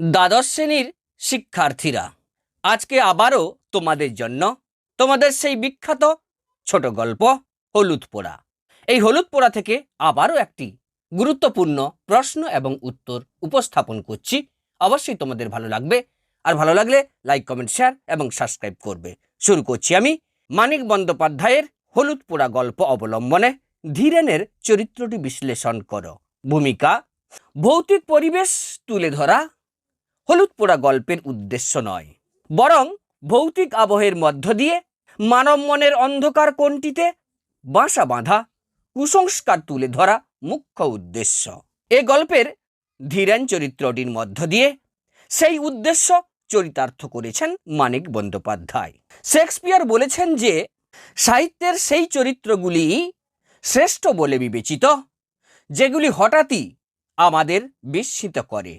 দ্বাদশ শ্রেণির শিক্ষার্থীরা। আজকে আবারও তোমাদের জন্য তোমাদের সেই বিখ্যাত ছোট গল্প হলুদ পোড়া। এই হলুদ পোড়া থেকে আবারও একটি গুরুত্বপূর্ণ প্রশ্ন এবং উত্তর উপস্থাপন করছি। অবশ্যই তোমাদের ভালো লাগবে। আর ভালো লাগলে লাইক, কমেন্ট, শেয়ার এবং সাবস্ক্রাইব করবে। শুরু করছি আমি মানিক বন্দ্যোপাধ্যায়ের হলুদ পোড়া গল্প অবলম্বনে ধীরেনের চরিত্রটি বিশ্লেষণ করো। ভূমিকা, ভৌতিক পরিবেশ তুলে ধরা হলুদ পোড়া গল্পের উদ্দেশ্য নয়, বরং ভৌতিক আবহের মধ্য দিয়ে মানব মনের অন্ধকার কোনটিতে বাসা বাঁধা, কুসংস্কার তুলে ধরা মুখ্য উদ্দেশ্য। এ গল্পের ধীরেন চরিত্রটির মধ্য দিয়ে সেই উদ্দেশ্য চরিতার্থ করেছেন মানিক বন্দ্যোপাধ্যায়। শেক্সপিয়ার বলেছেন যে, সাহিত্যের সেই চরিত্রগুলি শ্রেষ্ঠ বলে বিবেচিত, যেগুলি হঠাৎই আমাদের বিস্মিত করে।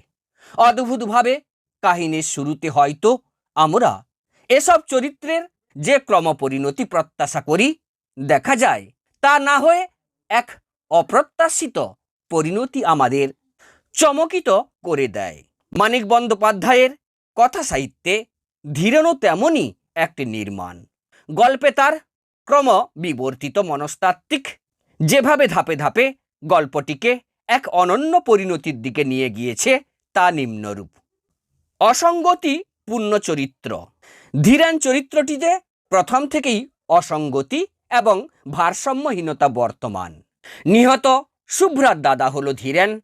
অদ্ভুতভাবে কাহিনীর শুরুতে হয়তো আমরা এসব চরিত্রের যে ক্রমপরিণতি প্রত্যাশা করি দেখা যায়, তা না হয়ে এক অপ্রত্যাশিত পরিণতি আমাদের চমকিত করে দেয়। মানিক বন্দ্যোপাধ্যায়ের কথা সাহিত্যে ধীরেনও তেমনই একটি নির্মাণ। গল্পে তার ক্রম বিবর্তিত মনস্তাত্ত্বিক যেভাবে ধাপে ধাপে গল্পটিকে এক অনন্য পরিণতির দিকে নিয়ে গিয়েছে তা নিম্নরূপ অসঙ্গতি পূর্ণ চরিত্র। ধীরান চরিত্রটিতে প্রথম থেকেই অসঙ্গতি এবং ভারসাম্যহীনতা বর্তমান। নিহত শুভ্রার দাদা হলো ধীরেন।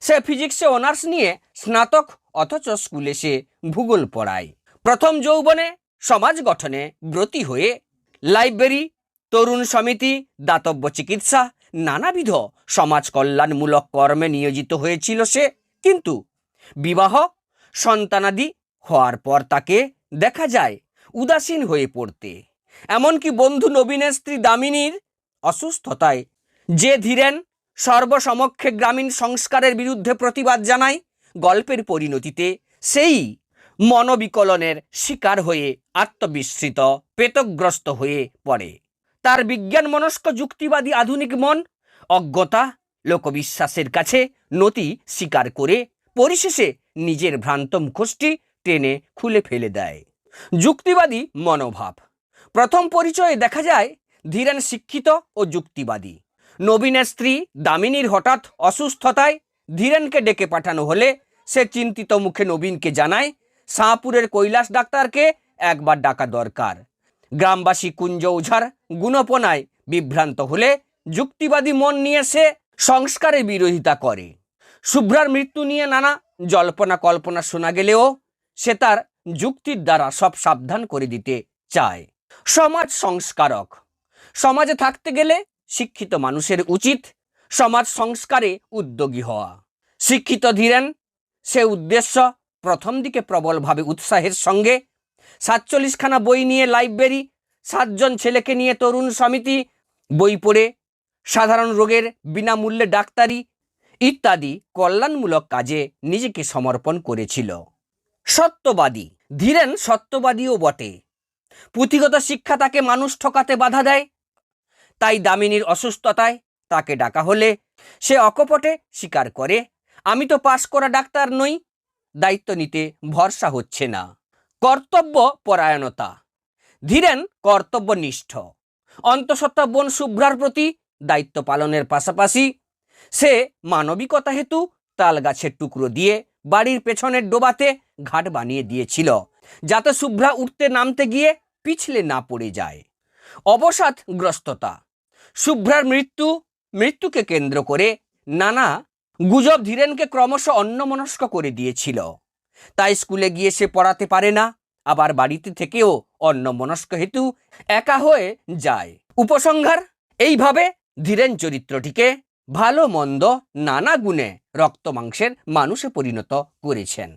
সে ফিজিক্সে অনার্স নিয়ে স্নাতক অথচ স্কুলে সে ভূগোল পড়ায়। প্রথম যৌবনে সমাজ গঠনে ব্রতী হয়ে লাইব্রেরি, তরুণ সমিতি, দাতব্য চিকিৎসা, নানাবিধ সমাজ কল্যাণমূলক কর্মে নিয়োজিত হয়েছিল সে। কিন্তু বিবাহ সন্তানাদি হওয়ার পর তাকে দেখা যায় উদাসীন হয়ে পড়তে। এমনকি বন্ধু নবীনের স্ত্রী দামিনীর অসুস্থতায় যে ধীরেন সর্বসমক্ষে গ্রামীণ সংস্কারের বিরুদ্ধে প্রতিবাদ জানায়, গল্পের পরিণতিতে সেই মনোবিকলনের শিকার হয়ে আত্মবিস্মৃত, পেতগ্রস্ত হয়ে পড়ে। তার বিজ্ঞান মনস্ক যুক্তিবাদী আধুনিক মন, অজ্ঞতা, লোকবিশ্বাসের কাছে নতি স্বীকার করে পরিশেষে নিজের ভ্রান্ত মুখোশটি টেনে খুলে ফেলে দেয়। যুক্তিবাদী মনোভাব। প্রথম পরিচয়ে দেখা যায় ধীরেন শিক্ষিত ও যুক্তিবাদী। নবীনের স্ত্রী দামিনীর হঠাৎ অসুস্থতায় ধীরেনকে ডেকে পাঠানো হলে সে চিন্তিত মুখে নবীনকে জানায়, শাহপুরের কৈলাস ডাক্তারকে একবার ডাকা দরকার। গ্রামবাসী কুঞ্জ ওঝার গুণপনায় বিভ্রান্ত হলে যুক্তিবাদী মন নিয়ে সে সংস্কারের বিরোধিতা করে। শুভ্রার মৃত্যু নিয়ে নানা জল্পনা কল্পনা শোনা গেলেও সে তার যুক্তির দ্বারা সব সাবধান করে দিতে চায়। সমাজ সংস্কারক। সমাজে থাকতে গেলে শিক্ষিত মানুষের উচিত সমাজ সংস্কারে উদ্যোগী হওয়া। শিক্ষিত ধীরেন, সে উদ্দেশ্য প্রথম দিকে প্রবলভাবে উৎসাহের সঙ্গে সাতচল্লিশখানা বই নিয়ে লাইব্রেরি, সাতজন ছেলেকে নিয়ে তরুণ সমিতি, বই পড়ে, সাধারণ রোগের বিনামূল্যে ডাক্তারি ইত্যাদি কল্যাণমূলক কাজে নিজেকে সমর্পণ করেছিল। সত্যবাদী। ধীরেন সত্যবাদীও বটে। পুঁথিগত শিক্ষা তাকে মানুষ ঠকাতে বাধা দেয়। তাই দামিনীর অসুস্থতায় তাকে ডাকা হলে সে অকপটে স্বীকার করে, আমি তো পাশ করা ডাক্তার নই। দায়িত্ব নিতে ভরসা হচ্ছে না। কর্তব্য পরায়ণতা। ধীরেন কর্তব্যনিষ্ঠ। অন্তঃসত্ত্বা বোন শুভ্রার প্রতি দায়িত্ব পালনের পাশাপাশি সে মানবিকতা হেতু তাল গাছের টুকরো দিয়ে বাড়ির পেছনের ডোবাতে ঘাট বানিয়ে দিয়েছিল, যাতে শুভ্রা উঠতে নামতে গিয়ে পিছলে না পড়ে যায়। অবসাদগ্রস্ততা শুভ্রার মৃত্যু, মৃত্যুকে কেন্দ্র করে নানা গুজব ধীরেনকে ক্রমশ অন্যমনস্ক করে দিয়েছিল। তাই স্কুলে গিয়ে সে পড়াতে পারে না, আবার বাড়িতে থেকেও অন্যমনস্ক হেতু একা হয়ে যায়। উপসংহার, এইভাবে ধীরেন চরিত্রটিকে ভালো মন্দ নানা গুণে রক্ত মাংসের মানুষে পরিণত করেছেন।